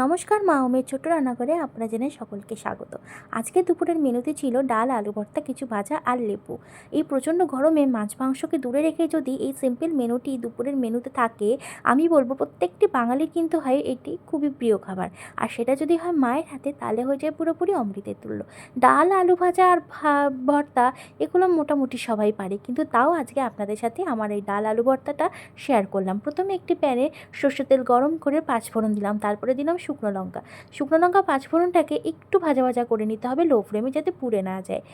নমস্কার, মা ওমের ছোট্ট রান্নাঘরে আপনারা জেনে সকলকে স্বাগত। আজকে দুপুরের মেনুতে ছিল ডাল, আলু ভর্তা, কিছু ভাজা আর লেবু। এই প্রচণ্ড গরমে মাছ মাংসকে দূরে রেখে যদি এই সিম্পল মেনুটি দুপুরের মেনুতে থাকে, আমি বলব প্রত্যেকটি বাঙালির কিন্তু হয় এটি খুবই প্রিয় খাবার। আর সেটা যদি হয় মায়ের হাতে, তাহলে হয়ে যায় পুরোপুরি অমৃতের তুল্য। ডাল, আলু ভাজা আর ভর্তা, এগুলো মোটামুটি সবাই পারে। কিন্তু তাও আজকে আপনাদের সাথে আমার এই ডাল, আলু ভর্তাটা শেয়ার করলাম। প্রথমে একটি প্যানে সর্ষের তেল গরম করে পাঁচ ফোড়ন দিলাম। তারপরে দিলাম শুকনো লঙ্কা। শুকনো লঙ্কা পাঁচ ফোড়নটাকে একটু ভাজা ভাজা করে নিতে হবে লো ফ্লেমে যাতে পুড়ে না যায়।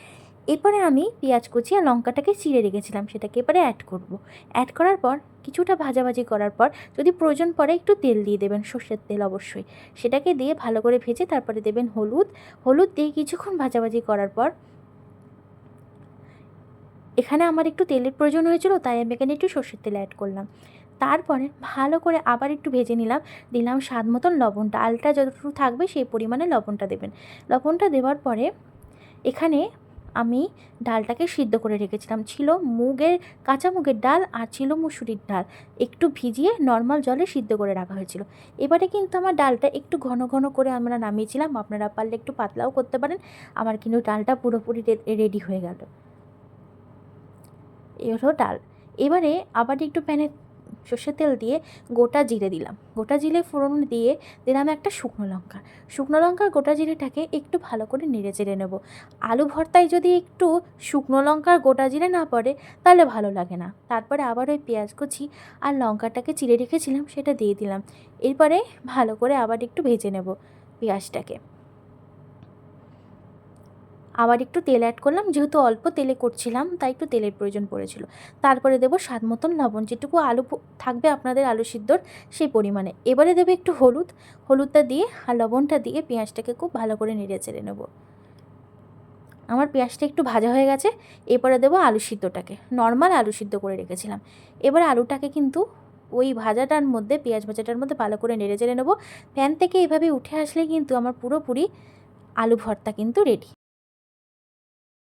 এরপরে আমি পেঁয়াজ কুচি আর লঙ্কাটাকে চিড়ে রেখেছিলাম, সেটাকে এবারে অ্যাড করব। অ্যাড করার পর, কিছুটা ভাজাভাজি করার পর, যদি প্রয়োজন পড়ে একটু তেল দিয়ে দেবেন, সর্ষের তেল অবশ্যই। সেটাকে দিয়ে ভালো করে ভেজে তারপরে দেবেন হলুদ। হলুদ দিয়ে কিছুক্ষণ ভাজাভাজি করার পর এখানে আমার একটু তেলের প্রয়োজন হয়েছিল, তাই আমি এখানে একটু সর্ষের তেল অ্যাড করলাম। তারপরে ভালো করে আবার একটু ভেজে নিলাম, দিলাম স্বাদ মতন লবণ ডালটা যতটুকু থাকবে সেই পরিমাণে লবণটা দেবেন। লবণটা দেওয়ার পরে এখানে আমি ডালটাকে সিদ্ধ করে রেখেছিলাম। ছিল মুগের, কাঁচা মুগের ডাল আর ছিল মুসুরির ডাল। একটু ভিজিয়ে নর্মাল জলে সিদ্ধ করে রাখা হয়েছিল। এবারে কিন্তু আমার ডালটা একটু ঘন ঘন করে আমরা নামিয়েছিলাম। আপনারা পারলে একটু পাতলাও করতে পারেন। আমার কিন্তু ডালটা পুরোপুরি রেডি হয়ে গেল। এই হলো ডাল। এবারে আবার একটু প্যানে সর্ষের তেল দিয়ে গোটা জিরে দিলাম। গোটা জিরে ফোড়ন দিয়ে দিলাম একটা শুকনো লঙ্কা। শুকনো লঙ্কার গোটা জিরেটাকে একটু ভালো করে নেড়ে চেড়ে নেব। আলু ভর্তায় যদি একটু শুকনো লঙ্কার গোটা জিরে না পড়ে, তাহলে ভালো লাগে না। তারপরে আবার ওই পেঁয়াজ কুচি আর লঙ্কাটাকে চিড়ে রেখেছিলাম, সেটা দিয়ে দিলাম। এরপরে ভালো করে আবার একটু ভেজে নেব পেঁয়াজটাকে। আবার একটু তেল অ্যাড করলাম, যেহেতু অল্প তেলে করছিলাম, তাই একটু তেলের প্রয়োজন পড়েছিল। তারপরে দেবো স্বাদ মতন লবণ, যেটুকু আলু থাকবে আপনাদের আলু সিদ্ধর সেই পরিমাণে। এবারে দেবে একটু হলুদ। হলুদটা দিয়ে আর লবণটা দিয়ে পেঁয়াজটাকে খুব ভালো করে নেড়ে চেড়ে নেব। আমার পেঁয়াজটা একটু ভাজা হয়ে গেছে, এরপরে দেবো আলু সিদ্ধটাকে। নর্মাল আলু সিদ্ধ করে রেখেছিলাম। এবার আলুটাকে কিন্তু ওই ভাজাটার মধ্যে, পেঁয়াজ ভাজাটার মধ্যে ভালো করে নেড়ে চেড়ে নেব। প্যান থেকে এভাবে উঠে আসলে কিন্তু আমার পুরোপুরি আলু ভর্তা কিন্তু রেডি